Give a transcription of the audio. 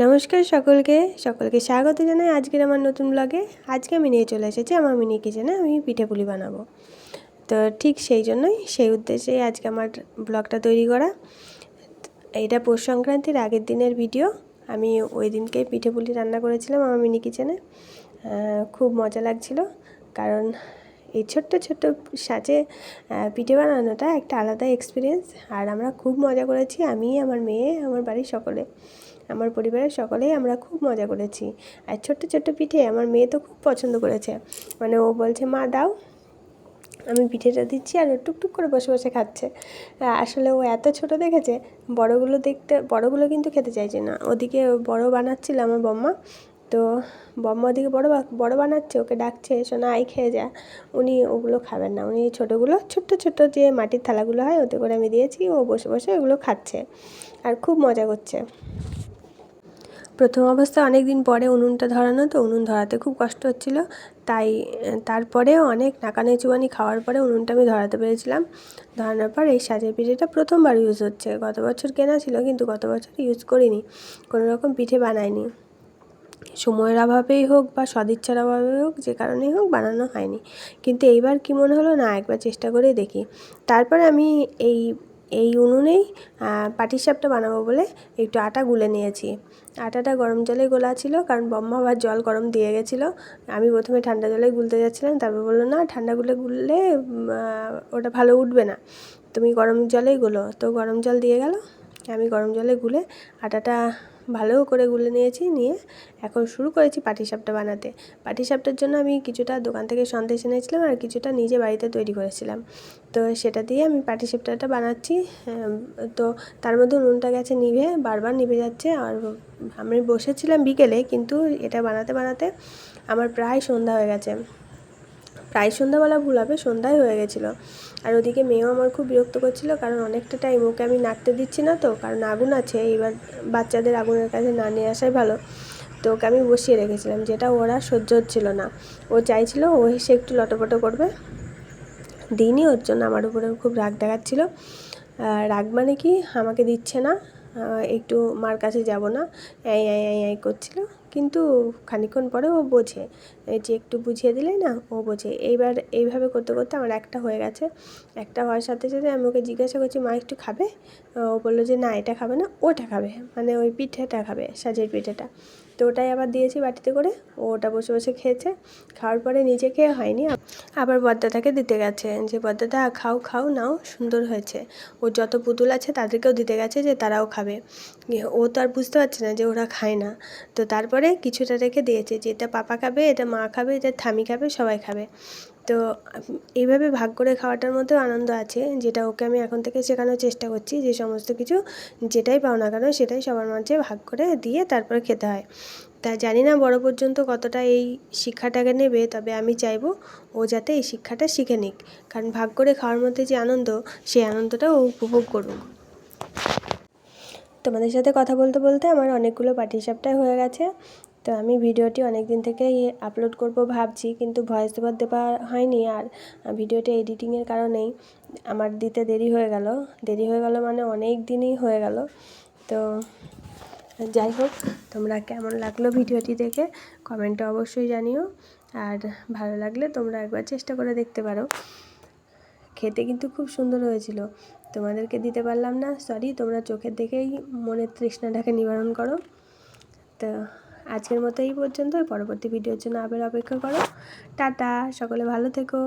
নমস্কার সকলকে সকলকে স্বাগত জানাই আজকের আমার নতুন ব্লগে আজকে আমি নিয়ে চলে এসেছি আমার মিনি কিচেনে আমি পিঠে পুলি বানাবো। তো ঠিক সেই জন্যই, সেই উদ্দেশ্যেই আজকে আমার ব্লগটা তৈরি করা। এটা পৌষ সংক্রান্তির আগের দিনের ভিডিও আমি ওই দিনকে পিঠে পুলি রান্না করেছিলাম আমার মিনি কিচেনে খুব মজা লাগছিল। কারণ এই ছোট্ট ছোট্ট সাজে পিঠে বানানোটা একটা আলাদা এক্সপিরিয়েন্স আর আমরা খুব মজা করেছি, আমি, আমার মেয়ে, আমার বাড়ির সকলে। আমার পরিবারের সকলেই আমরা খুব মজা করেছি। আর ছোট্ট ছোট্ট পিঠে আমার মেয়ে তো খুব পছন্দ করেছে। মানে ও বলছে, মা, দাও। আমি পিঠেটা দিচ্ছি আর ও টুকটুক করে বসে বসে খাচ্ছে। আসলে ও এত ছোট দেখেছে, বড়গুলো দেখতে, বড়গুলো কিন্তু খেতে চাইছে না। ওদিকে বড় বানাচ্ছিল আমার বম্মা। তো বম্মা ওদিকে বড় বড় বানাচ্ছে, ওকে ডাকছে, সোনা আই খেয়ে যা। উনি ওগুলো খাবেন না। উনি ছোটোগুলো, ছোট্ট ছোট্ট যে মাটির থালাগুলো হয়, ওতে করে আমি দিয়েছি, ও বসে বসে ওগুলো খাচ্ছে। আর খুব মজা করছে। প্রথম অবস্থায় অনেক দিন পরে উনুনটা ধরানো, তো উনুন ধরাতে খুব কষ্ট হচ্ছিল। তাই তারপরে অনেক নাকানি চুবানি খাওয়ার পরে উনুনটা আমি ধরাতে পেরেছিলাম। ধরানোর পর এই সাজের পিঠেটা প্রথমবার ইউজ হচ্ছে। গত বছর কেনা ছিল, কিন্তু গত বছর ইউজ করিনি। কোনো রকম পিঠে বানাইনি। সময়ের অভাবেই হোক বা সদিচ্ছার অভাবেই হোক, যে কারণেই হোক বানানো হয়নি। কিন্তু এইবার কী মনে হলো? না, একবার চেষ্টা করে দেখি। তারপরে আমি এই এই উনুনেই পাটিসাপটা বানাবো বলে একটু আটা গুলে নিয়েছি। আটাটা গরম জলে গোলা ছিল কারণ বম্মা আবার জল গরম দিয়ে গেছিল। আমি প্রথমে ঠান্ডা জলে গুলতে যাচ্ছিলাম, তারপর বলল, না, ঠান্ডা গুলে গুললে ওটা ভালো উঠবে না। তুমি গরম জলেই গুলো। তো গরম জল দিয়ে গেল। আমি গরম জলে গুলে আটাটা ভালো করে গুলে নিয়েছি, নিয়ে এখন শুরু করেছি পাটিসাপটা বানাতে। পাটিসাপটার জন্য আমি কিছুটা দোকান থেকে সন্দেশ এনেছিলাম আর কিছুটা নিজে বাড়িতে তৈরি করেছিলাম। তো সেটা দিয়ে আমি পাটিসাপটাটা বানাচ্ছি তো তার মধ্যে নুনটা গেছে নিভে, বারবার নিভে যাচ্ছে আর আমি বসেছিলাম বিকেলে, কিন্তু এটা বানাতে বানাতে আমার প্রায় সন্ধ্যা হয়ে গেছে। প্রায় সন্ধ্যাবেলা ভুল হবে, সন্ধ্যায় হয়ে গেছিল। আর ওদিকে মেয়েও আমার খুব বিরক্ত করছিল, কারণ অনেকটা টাইম ওকে আমি নাড়তে দিচ্ছি না তো, কারণ আগুন আছে এবার বাচ্চাদের আগুনের কাছে না নিয়ে আসাই ভালো। তো ওকে আমি বসিয়ে রেখেছিলাম, যেটা ওরা সহ্য হচ্ছিল না। ও চাইছিল ও এসে একটু লটোপটো করবে। দিনই ওর জন্য আমার উপরে খুব রাগ দেখাচ্ছিলো। রাগ মানে কি? আমাকে দিচ্ছে না। একটু মার কাছে যাব না। এই আই আই আই করছিল। কিন্তু খানিক্ষণ পরে ও বোঝে। যে একটু বুঝিয়ে দিলে না, ও বোঝে। এইবার এইভাবে করতে করতে আমার একটা হয়ে গেছে। একটা হওয়ার সাথে সাথে আমি ওকে জিজ্ঞাসা করছি, মা, একটু খাবে? ও বলল যে, না, এটা খাবে না, ওটা খাবে। মানে ওই পিঠেটা খাবে, সাজের পিঠেটা। তো ওটাই আবার দিয়েছি বাটিতে করে। ও ওটা বসে বসে খেয়েছে। খাওয়ার পরে নিজে খেয়ে হয়নি। আবার বদ্দাটাকে দিতে গেছে যে বদ্দাটা খাও খাও, নাও, সুন্দর হয়েছে। ও যত পুতুল আছে তাদেরকেও দিতে গেছে যে, তারাও খাবে। ও তো আর বুঝতে পারছে না যে, ওরা খায় না। তো তারপরে কিছুটা রেখে দিয়েছে যে, এটা পাপা খাবে, এটা মা খাবে, এটা থামি খাবে, সবাই খাবে। তো এইভাবে ভাগ করে খাওয়াটার মধ্যেও আনন্দ আছে, যেটা ওকে আমি এখন থেকে শেখানোর চেষ্টা করছি যে সমস্ত কিছু যেটাই পাও না কেন সেটাই সবার মাঝে ভাগ করে দিয়ে তারপরে খেতে হয়। তা জানি না বড় পর্যন্ত কতটা এই শিক্ষাটাকে নেবে, তবে আমি চাইব ও যাতে এই শিক্ষাটা শিখে নিক। কারণ ভাগ করে খাওয়ার মধ্যে যে আনন্দ, সেই আনন্দটা ও উপভোগ করুক। তোমাদের সাথে কথা বলতে বলতে আমার অনেকগুলো পাটিসাপটাই হয়ে গেছে। তো আমি ভিডিওটি অনেক দিন থেকেই আপলোড করব ভাবছি, কিন্তু ভয়েস ওভার দেওয়া হয়নি আর ভিডিওটা এডিটিংয়ের কারণেই আমার দিতে দেরি হয়ে গেল। দেরি হয়ে গেল মানে অনেক দিনই হয়ে গেল। তো যাই হোক, তোমরা কেমন লাগল ভিডিওটি দেখে কমেন্টে অবশ্যই জানিও। আর ভালো লাগলে তোমরা একবার চেষ্টা করে দেখতে পারো। খেতে কিন্তু খুব সুন্দর হয়েছিল। তোমাদেরকে দিতে পারলাম না সরি তোমরা চোখের দেখেই মনের তৃষ্ণাটাকে নিবারণ করো। তো আজকের মতো এই পর্যন্ত পরবর্তী ভিডিওর জন্য আবার অপেক্ষা করো। টাটা সকলে ভালো থেকো।